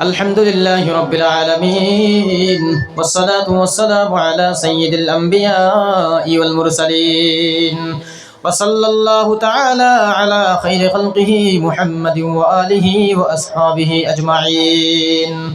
الحمد لله رب العالمين والصلاة والسلام على سيد الأنبياء والمرسلين وصلى الله تعالى على خير خلقه محمد وآله وأصحابه أجمعين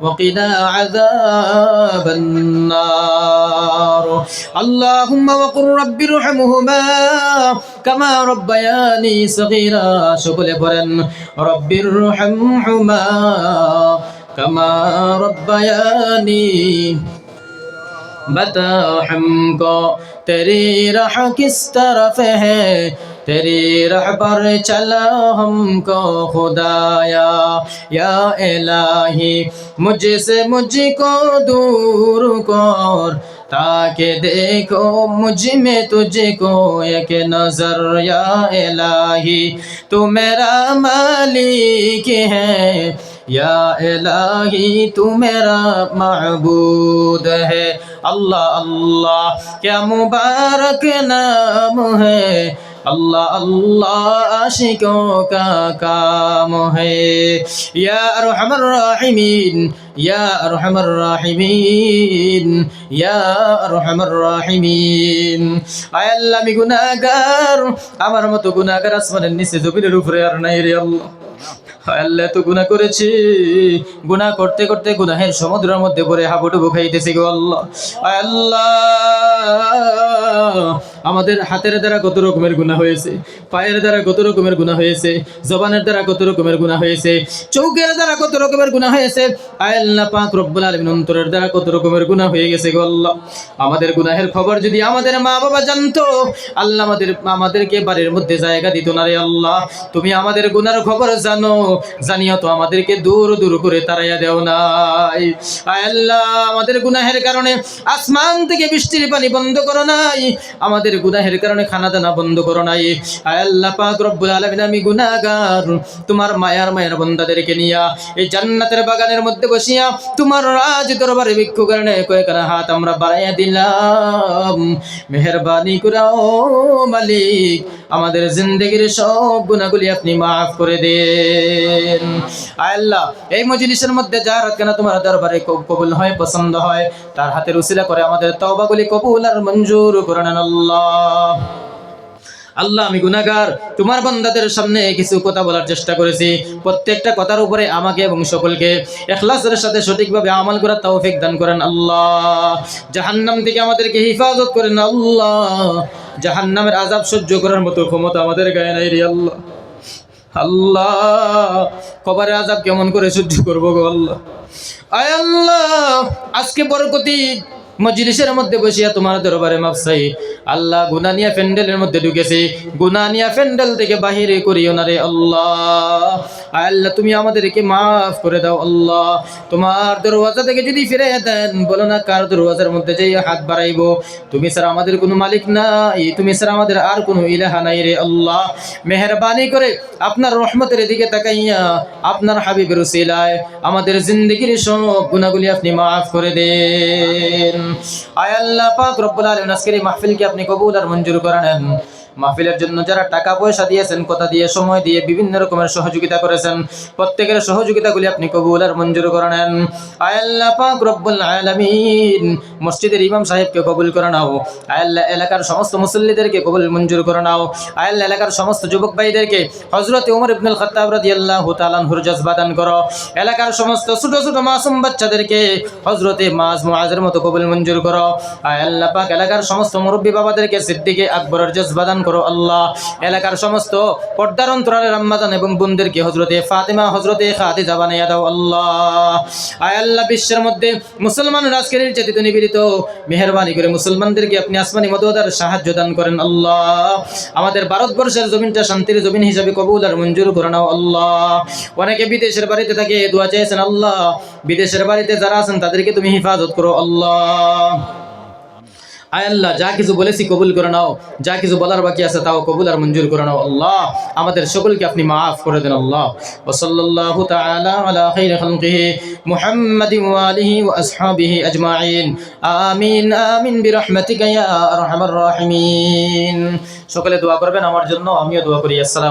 وقنا عذاب النار اللهم وقل رب ارحمهما كما ربياني صغيرا সকলে বলেন রব্বির রহমহুমা كما ربياني بتا ہم کو تیری راہ کس طرف ہے तेरी राह पर चला हमको खुदाया। या इलाही, मुझसे मुझको दूर कर, ताकि देखो मुझमें तुझको एक नज़र। या इलाही, तू मेरा मालिक है। या इलाही, तू मेरा महबूद है। अल्लाह अल्लाह, क्या मुबारक नाम है। আল্লাহ আল্লাহ, আশিকো কা কাম হে ইয়া আরহামার রাহিমিন, ইয়া আরহামার রাহিমিন, ইয়া আরহামার রাহিমিন। আয় আল্লাহ, আমি গুনাহগার। আমার মতো গুনাহগার আসমানের নিচে জমিনের উপরে আর নাই রে আল্লাহ। আল্লাহ তো গুণা করেছি। গুণা করতে করতে গুনাহের সমুদ্রের মধ্যে পড়ে হাবুডুবু খাইতেছি গো আল্লাহ। আল্লাহ আমাদের হাতের দ্বারা কত রকমের গুনাহ হয়েছে, পায়ের দ্বারা কত রকমের গুনাহ হয়েছে, জবানের দ্বারা কত রকমের গুনাহ হয়েছে, চৌকের দ্বারা কত রকমের গুনাহ হয়েছে আয় আল্লাহ পাক রব্বুল আলামিন অন্তরের দ্বারা কত রকমের গুনাহ হয়ে গেছে গো আল্লাহ। আমাদের গুনাহের খবর যদি আমাদের মা বাবা জানতো, আল্লাহ আমাদের, আমাদেরকে বাড়ির মধ্যে জায়গা দিত না রে আল্লাহ। তুমি আমাদের গুনার খবর জানো, জানিও তো আমাদেরকে দূর দূর করে তাড়াইয়া দেও নাই। আল্লাহ, আমাদের গুনাহের কারণে আসমান থেকে বৃষ্টির পানি বন্ধ করো নাই। আমাদের গুনাহের কারণে খানা দানা বন্ধ করো নাই। আল্লাহ পাক রব্বুল আলামিন, আমি গুনাহগার। তোমার মায়ার নিয়া এই জান্নাতের বাগানের মধ্যে বসিয়া তোমার রাজ দরবারে কয়েকটা হাত আমরা বাড়াইয়া দিলাম। মেহরবানি করাও মালিক, আমাদের জিন্দগির সব গুণাগুলি আপনি মাফ করে দেন। আল্লাহ, এই মজলিসের মধ্যে যার কেন তোমার দরবারে কব- কবুল হয়, পছন্দ হয়, তার হাতের উসিলা করে আমাদের তওবাগুলি কবুল আর মঞ্জুর করে নেন আল্লাহ, আমি গুনাগার তোমার বান্দাদের সামনে কিছু কথা বলার চেষ্টা করেছি। প্রত্যেকটা কথার উপরে আমাকে এবং সকলকে এখলাসের সাথে সঠিকভাবে আমল করার তৌফিক দান করেন আল্লাহ। জাহান্নাম থেকে আমাদেরকে হিফাজত করেন আল্লাহ। জাহান্নামের আজাব সহ্য করার মতো ক্ষমতা আমাদের গায়ে নাই রে আল্লাহ। আল্লাহ কবারে আজাব কেমন করে সহ্য করব গো আল্লাহ। আয় আল্লাহ, আজকে বরকতি মজলিসের মধ্যে বসিয়া তোমার দরবারে মাপসাই আল্লাহ গুনানিয়া প্যান্ডেলের মধ্যে ঢুকেছি। গুনানিয়া প্যান্ডেল থেকে বাহিরে করিও না রে আল্লাহ। আল্লাহ, তুমি আমাদেরকে মাফ করে দাও আল্লাহ। তোমার দরওয়াজা থেকে যদি ফিরে দেন, বলো না কার দরওয়াজার মধ্যে যাই হাত বাড়াইবো? তুমি স্যার আমাদের কোনো মালিক নাই, তুমি স্যার আমাদের আর কোনো ইলাহা নাই রে আল্লাহ। মেহরবানি করে আপনার রহমতের দিকে তাকাইয়া আপনার হাবিবের উসিলায় আমাদের জিন্দগির সব গুণাগুলি আপনি মাফ করে দেন। আয় আল্লাহ পাক রব্বুল আলামিন আজকের এই মাহফিলকে আপনি কবুল আর মঞ্জুর করে নেন। মাহফিলের জন্য যারা টাকা পয়সা দিয়েছেন, কথা দিয়ে সময় দিয়ে বিভিন্ন রকমের সহযোগিতা করেছেন, প্রত্যেকের সহযোগিতাগুলি আপনি কবুল আর মঞ্জুর করে নেন। আয় আল্লাহ পাক রব্বুল আলামিন, মসজিদের ইমাম সাহেবকে কবুল করে নাও। আয় আল্লাহ এলাকার সমস্ত মুসল্লিদেরকে কবুল মঞ্জুর করে নাও। আয় আল্লাহ এলাকার সমস্ত যুবক ভাইদেরকে হযরত ওমর ইবনুল খাত্তাব রাদিয়াল্লাহু তাআলা আনহুর জজবা করো। এলাকার সমস্ত ছোট ছোট মাসুম বাচ্চাদেরকে হজরতে মাজ মুআজের মতো কবুল মঞ্জুর করো। আয় আল্লাহ পাক এলাকার সমস্ত মুরব্বী বাবাদেরকে সিদ্দিকে আকবরের জজবা করো আল্লাহ। এলাকার সমস্ত পর্দার অন্তরালের আম্মাজান এবং বোনদেরকে হজরতে ফাতেমা হজরতে খাদিজা বানাইয়া দাও আল্লাহ। আয় আল্লাহ, বিশ্বের মধ্যে মুসলমান আজকের নির্যাতিত, নিপীড়িত, মেহরবানি করে মুসলমানদেরকে আপনি আসমানি মদদার সাহায্য দান করেন আল্লাহ। আমাদের ভারতবর্ষের জমিনটা শান্তির জমিন হিসাবে কবুল আর মঞ্জুর করে নাও আল্লাহ। অনেকে বিদেশের বাড়িতে থাকে, দোয়া চেয়েছেন আল্লাহ। বিদেশের বাড়িতে যারা আছেন, তাদেরকে তুমি হেফাজত করো আল্লাহ। আয় আল্লাহ, যা কিছু বলেছি কবুল করে নাও। যা কিছু বলার বাকি আছে তাও কবুল আর মঞ্জুর করে নাও। আল্লাহ, আমাদের সকলকে আপনি মাফ করে দেন, আল্লাহ। মুহাম্মাদিন ওয়া আলিহি ওয়া আসহাবিহি আজমাইন। আমিন বিরহমাতিকা ইয়া আরহামার রাহিমিন। সকলে দোয়া করবেন আমার জন্য, আমিও দোয়া করি। আসসালাম